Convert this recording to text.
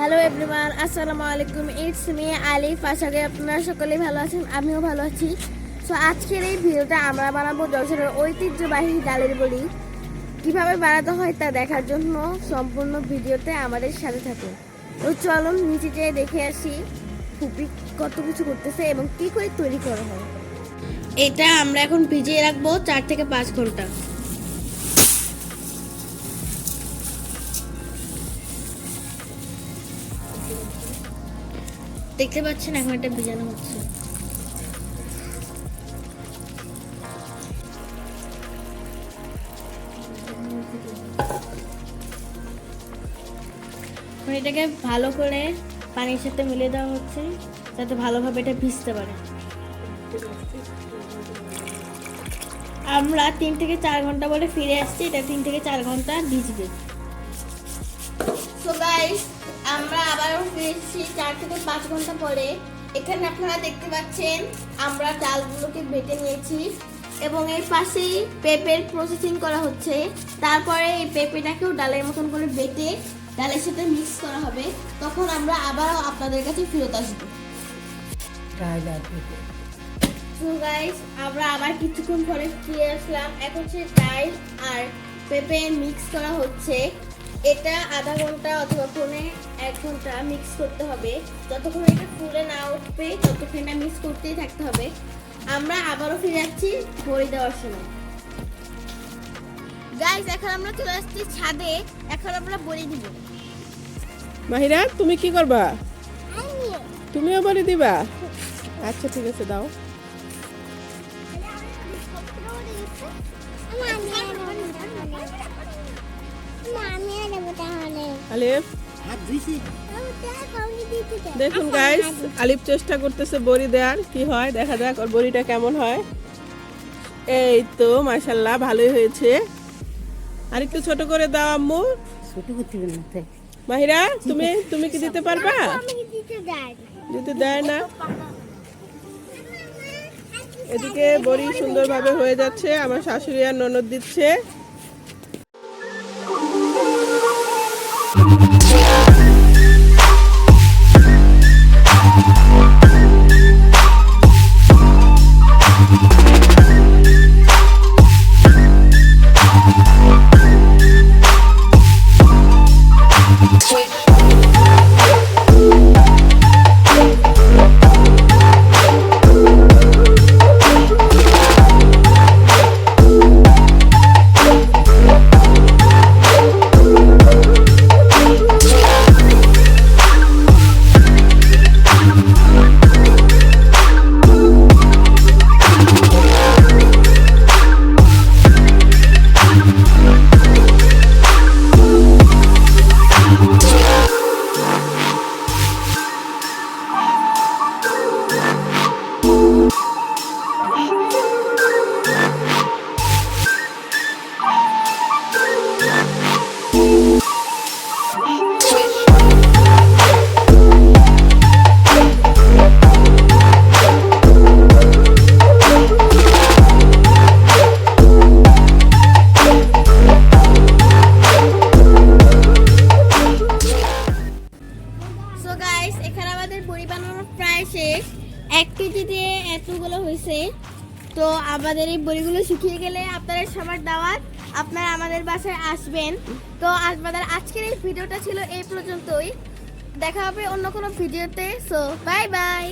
Hello everyone আসসালামু আলাইকুম it's me আলিফ আশা করি আপনারা সকলেই ভালো আছেন। আমিও ভালো আছি। সো আজকের এই ভিডিওটা আমরা বানাবো যশোরের ঐতিহ্যবাহী ডালের বড়ি। কীভাবে বানাতে হয় তা দেখার জন্য সম্পূর্ণ ভিডিওতে আমাদের সাথে থাকুন। তো চলুন, নিচে যেয়ে দেখে আসি ফুপি কত কিছু করতেছে এবং কী করে তৈরি করা হয়। এটা আমরা এখন ভিজিয়ে রাখব চার থেকে পাঁচ ঘণ্টা। দেখতে পাচ্ছেন, এখন এটা ভিজানো হচ্ছে। এটাকে ভালো করে পানির সাথে মিলিয়ে দেওয়া হচ্ছে, যাতে ভালোভাবে এটা ভিজতে পারে। আমরা তিন থেকে চার ঘণ্টা বলে ফিরে আসছি, এটা তিন থেকে চার ঘণ্টা ভিজবে। সো গাইস আমরা আবারও ফিরে এসেছি চার থেকে পাঁচ ঘণ্টা পরে। এখানে আপনারা দেখতে পাচ্ছেন আমরা ডালগুলোকে বেটে নিয়েছি এবং এর পাশেই পেঁপের প্রসেসিং করা হচ্ছে। তারপরে এই পেঁপেটাকেও ডালের মতন করে বেটে ডালের সাথে মিক্স করা হবে। তখন আমরা আবারও আপনাদের কাছে ফেরত আসব। সো গাইস আমরা আবার কিছুক্ষণ পরে ফিরে আসলাম। এখন সে ডাল আর পেঁপে মিক্স করা হচ্ছে। এটা আধা ঘণ্টা অথবা পৌনে এক ঘণ্টা মিক্স করতে হবে। যতক্ষণ এটা ফুলে না উঠবে ততক্ষণ এটা মিক্স করতেই থাকতে হবে। আমরা আবারও ফিরে যাচ্ছি বড়ি দেওয়ার সময়। গাইস এখন আমরা চলে আসছি ছাদে। এখন আমরা বড়ি দিব। মাহিরা তুমি কি করবা? তুমিও বলে দিবা? আচ্ছা ঠিক আছে দাও। আলিফ? দেখুন গাইস আলিফ চেষ্টা করতেছে বড়ি দেওয়ার কি হয়? দেখা যাক ওর বড়িটা কেমন হয়। এই তো মাশাল্লাহ ভালোই হয়েছে। আর একটু ছোট করে দাও আম্মু। মাহিরা তুমি তুমি কি দিতে পারবা? দিতে দেয় না। এদিকে বড়ি সুন্দরভাবে হয়ে যাচ্ছে আমার শাশুড়ি আর ননদ দিচ্ছে। এক কেজি দিয়ে এতগুলো হয়েছে। তো আমাদের এই বড়িগুলো শিখিয়ে গেলে আপনারা সবার দাওয়াত, আপনারা আমাদের বাসায় আসবেন। তো আমাদের আজকের এই ভিডিওটা ছিল এই পর্যন্তই। দেখা হবে অন্য কোনো ভিডিওতে। So bye bye